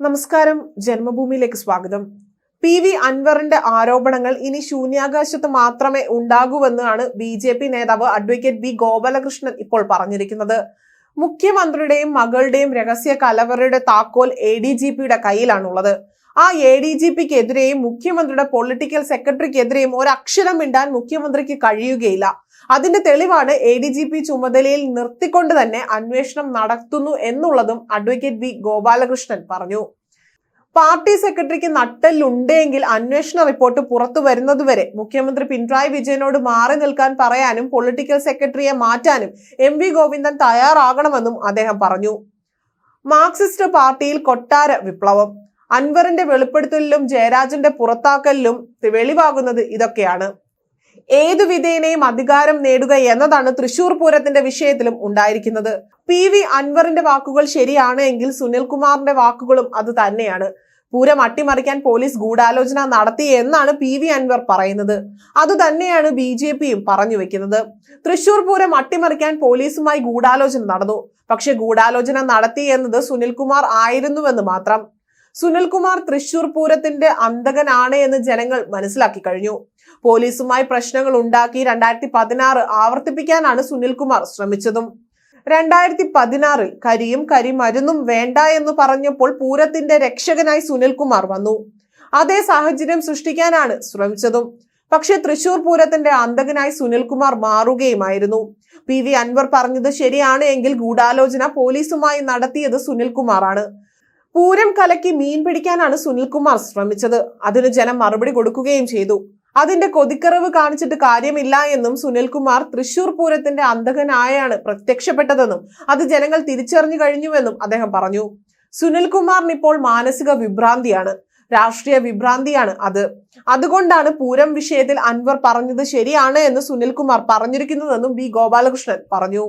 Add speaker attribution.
Speaker 1: നമസ്കാരം. ജന്മഭൂമിയിലേക്ക് സ്വാഗതം. P V അൻവറിന്റെ ആരോപണങ്ങൾ ഇനി ശൂന്യാകാശത്ത് മാത്രമേ ഉണ്ടാകൂവെന്നാണ് ബി ജെ പി നേതാവ് അഡ്വക്കേറ്റ് ബി ഗോപാലകൃഷ്ണൻ ഇപ്പോൾ പറഞ്ഞിരിക്കുന്നത്. മുഖ്യമന്ത്രിയുടെയും മകളുടെയും രഹസ്യ കലവറയുടെ താക്കോൽ എ ഡി ജി പിയുടെ കയ്യിലാണുള്ളത്. ആ എ ഡി ജി പിക്കെതിരെയും മുഖ്യമന്ത്രിയുടെ പൊളിറ്റിക്കൽ സെക്രട്ടറിക്കെതിരെയും ഒരക്ഷരം മിണ്ടാൻ മുഖ്യമന്ത്രിക്ക് കഴിയുകയില്ല. അതിന്റെ തെളിവാണ് എ ഡി ജി പി ചുമതലയിൽ നിർത്തിക്കൊണ്ട് തന്നെ അന്വേഷണം നടത്തുന്നു എന്നുള്ളതും അഡ്വക്കേറ്റ് വി ഗോപാലകൃഷ്ണൻ പറഞ്ഞു. പാർട്ടി സെക്രട്ടറിക്ക് നട്ടെല്ലുണ്ടെങ്കിൽ അന്വേഷണ റിപ്പോർട്ട് പുറത്തു വരുന്നതുവരെ മുഖ്യമന്ത്രി പിണറായി വിജയനോട് മാറി നിൽക്കാൻ പറയാനും പൊളിറ്റിക്കൽ സെക്രട്ടറിയെ മാറ്റാനും എം വി ഗോവിന്ദൻ തയ്യാറാകണമെന്നും അദ്ദേഹം പറഞ്ഞു. മാർക്സിസ്റ്റ് പാർട്ടിയിൽ കൊട്ടാര വിപ്ലവം. അൻവറിന്റെ വെളിപ്പെടുത്തലിലും ജയരാജന്റെ പുറത്താക്കലിലും വെളിവാകുന്നത് ഇതൊക്കെയാണ്. ഏതു വിധേനയും അധികാരം നേടുക എന്നതാണ് തൃശൂർ പൂരത്തിന്റെ വിഷയത്തിലും ഉണ്ടായിരിക്കുന്നത്. പി. വി. അൻവറിന്റെ വാക്കുകൾ ശരിയാണ് എങ്കിൽ സുനിൽകുമാറിന്റെ വാക്കുകളും അത് തന്നെയാണ്. പൂരം അട്ടിമറിക്കാൻ പോലീസ് ഗൂഢാലോചന നടത്തി എന്നാണ് പി. വി. അൻവർ പറയുന്നത്. അതുതന്നെയാണ് ബി. ജെ. പിയും പറഞ്ഞു വെക്കുന്നത്. തൃശൂർ പൂരം അട്ടിമറിക്കാൻ പോലീസുമായി ഗൂഢാലോചന നടന്നു. പക്ഷെ ഗൂഢാലോചന നടത്തി എന്നത് സുനിൽകുമാർ ആയിരുന്നുവെന്ന് മാത്രം. സുനിൽകുമാർ തൃശൂർ പൂരത്തിന്റെ അന്തകനാണ് എന്ന് ജനങ്ങൾ മനസ്സിലാക്കി കഴിഞ്ഞു. പോലീസുമായി പ്രശ്നങ്ങൾ ഉണ്ടാക്കി രണ്ടായിരത്തി പതിനാറ് ആവർത്തിപ്പിക്കാനാണ് സുനിൽകുമാർ ശ്രമിച്ചതും. രണ്ടായിരത്തി പതിനാറിൽ കരിയും കരിമരുന്നും വേണ്ട എന്ന് പറഞ്ഞപ്പോൾ പൂരത്തിന്റെ രക്ഷകനായി സുനിൽകുമാർ വന്നു. അതേ സാഹചര്യം സൃഷ്ടിക്കാനാണ് ശ്രമിച്ചതും. പക്ഷേ തൃശൂർ പൂരത്തിന്റെ അന്തകനായി സുനിൽകുമാർ മാറുകയുമായിരുന്നു. പി വി അൻവർ പറഞ്ഞത് ശരിയാണ് എങ്കിൽ ഗൂഢാലോചന പോലീസുമായി നടത്തിയത് സുനിൽകുമാറാണ്. പൂരം കലക്കി മീൻ പിടിക്കാനാണ് സുനിൽകുമാർ ശ്രമിച്ചത്. അതിന് ജനം മറുപടി കൊടുക്കുകയും ചെയ്തു. അതിന്റെ കൊതിക്കറവ് കാണിച്ചിട്ട് കാര്യമില്ല എന്നും സുനിൽകുമാർ തൃശൂർ പൂരത്തിന്റെ അന്തകനായാണ് പ്രത്യക്ഷപ്പെട്ടതെന്നും അത് ജനങ്ങൾ തിരിച്ചറിഞ്ഞു കഴിഞ്ഞുവെന്നും അദ്ദേഹം പറഞ്ഞു. സുനിൽകുമാറിന് ഇപ്പോൾ മാനസിക വിഭ്രാന്തിയാണ്. രാഷ്ട്രീയ വിഭ്രാന്തിയാണ് അത്. അതുകൊണ്ടാണ് പൂരം വിഷയത്തിൽ അൻവർ പറഞ്ഞത് ശരിയാണ് എന്ന് സുനിൽകുമാർ പറഞ്ഞിരിക്കുന്നതെന്നും ബി ഗോപാലകൃഷ്ണൻ പറഞ്ഞു.